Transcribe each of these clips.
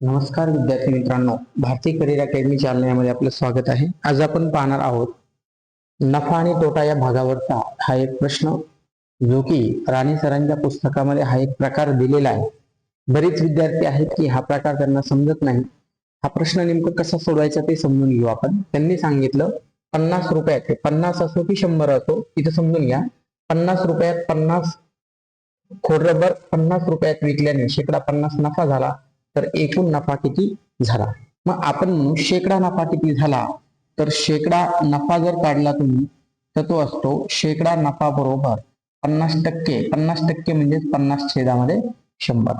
नमस्कार विद्यार्थी मित्रांनो भारतीय करिअर अकॅडमी चालण्यामध्ये आपलं स्वागत आहे. आज आपण पाहणार आहोत नफा आणि तोटा या भागावरचा हा एक प्रश्न जो की राणी सरांच्या पुस्तकामध्ये हा एक प्रकार दिलेला आहे. बरेच विद्यार्थी आहेत की हा प्रकार त्यांना समजत नाही. हा प्रश्न नेमकं कसा सोडवायचा ते समजून घेऊ आपण. त्यांनी सांगितलं पन्नास रुपयात हे पन्नास असो की शंभर असो इथं समजून घ्या. पन्नास रुपयात पन्नास खोडरबर पन्नास रुपयात विकल्याने शेकडा पन्नास नफा झाला. तर एकूण नफा किती झाला? मग आपण म्हणू शेकडा नफा किती झाला? तर शेकडा नफा जर काढला तुम्ही तर तो असतो शेकडा नफा बरोबर पन्नास टक्के. पन्नास टक्के म्हणजेच पन्नास छेदामध्ये शंभर.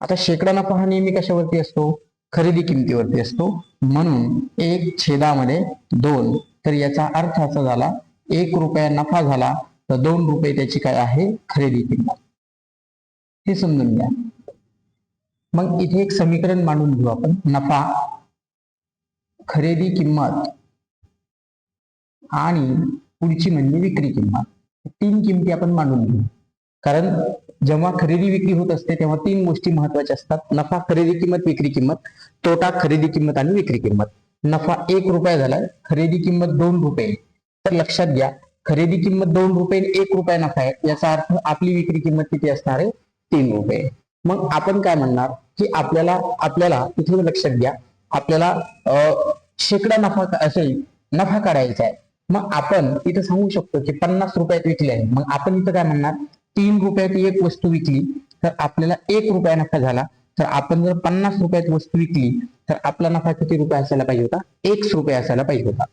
आता शेकडा नफा हा नेहमी कशावरती असतो? खरेदी किमतीवरती असतो. म्हणून एक छेदामध्ये दोन तर याचा अर्थ असा झाला एक रुपया नफा झाला तर दोन रुपये त्याची काय आहे? खरेदी किंमत. हे समजून घ्या. मग इथे एक समीकरण मांडून घेऊ आपण. नफा खरेदी किंमत आणि पुढची म्हणजे विक्री किंमत. तीन किमती आपण मांडून घेऊ. कारण जेव्हा खरेदी विक्री होत असते तेव्हा तीन गोष्टी महत्त्वाच्या असतात. नफा खरेदी किंमत विक्री किंमत. तोटा खरेदी किंमत आणि विक्री किंमत. नफा एक रुपया झाला खरेदी किंमत दोन रुपये. तर लक्षात घ्या खरेदी किंमत दोन रुपये एक रुपया नफा आहे. याचा अर्थ आपली विक्री किंमत किती असणार आहे? तीन रुपये. मग आपण काय म्हणणार? की आपल्याला आपल्याला इथे लक्षात घ्या. आपल्याला शेकडा नफा असेल नफा काढायचा आहे. मग आपण इथं सांगू शकतो की पन्नास रुपयात विकले आहे. मग आपण इथं काय म्हणणार? तीन रुपयात एक वस्तू विकली तर आपल्याला एक रुपया नफा झाला. तर आपण जर पन्नास रुपयात वस्तू विकली तर आपला नफा किती रुपये असायला पाहिजे होता? एकच रुपये असायला पाहिजे होता.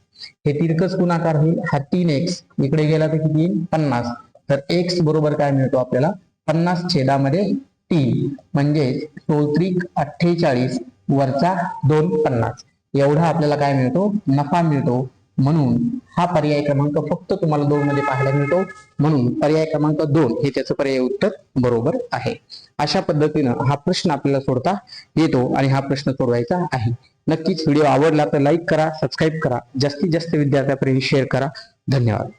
हे तिरकस गुणाकार होईल. हा तीन एक्स इकडे गेला तर किती? पन्नास. तर एक्स बरोबर काय मिळतो आपल्याला? पन्नास छेदामध्ये तीन म्हणजे सोत्रिक अठ्ठेचाळीस वरचा दोन पन्नास. एवढा आपल्याला काय मिळतो? नफा मिळतो. म्हणून हा पर्याय क्रमांक फक्त तुम्हाला दोन मध्ये पाहायला मिळतो. म्हणून पर्याय क्रमांक दोन हे त्याचं पर्याय उत्तर बरोबर आहे. अशा पद्धतीनं हा प्रश्न आपल्याला सोडता येतो आणि हा प्रश्न सोडवायचा आहे. नक्कीच व्हिडिओ आवडला तर लाईक करा सबस्क्राईब करा. जास्तीत जास्त विद्यार्थ्यापर्यंत शेअर करा. धन्यवाद.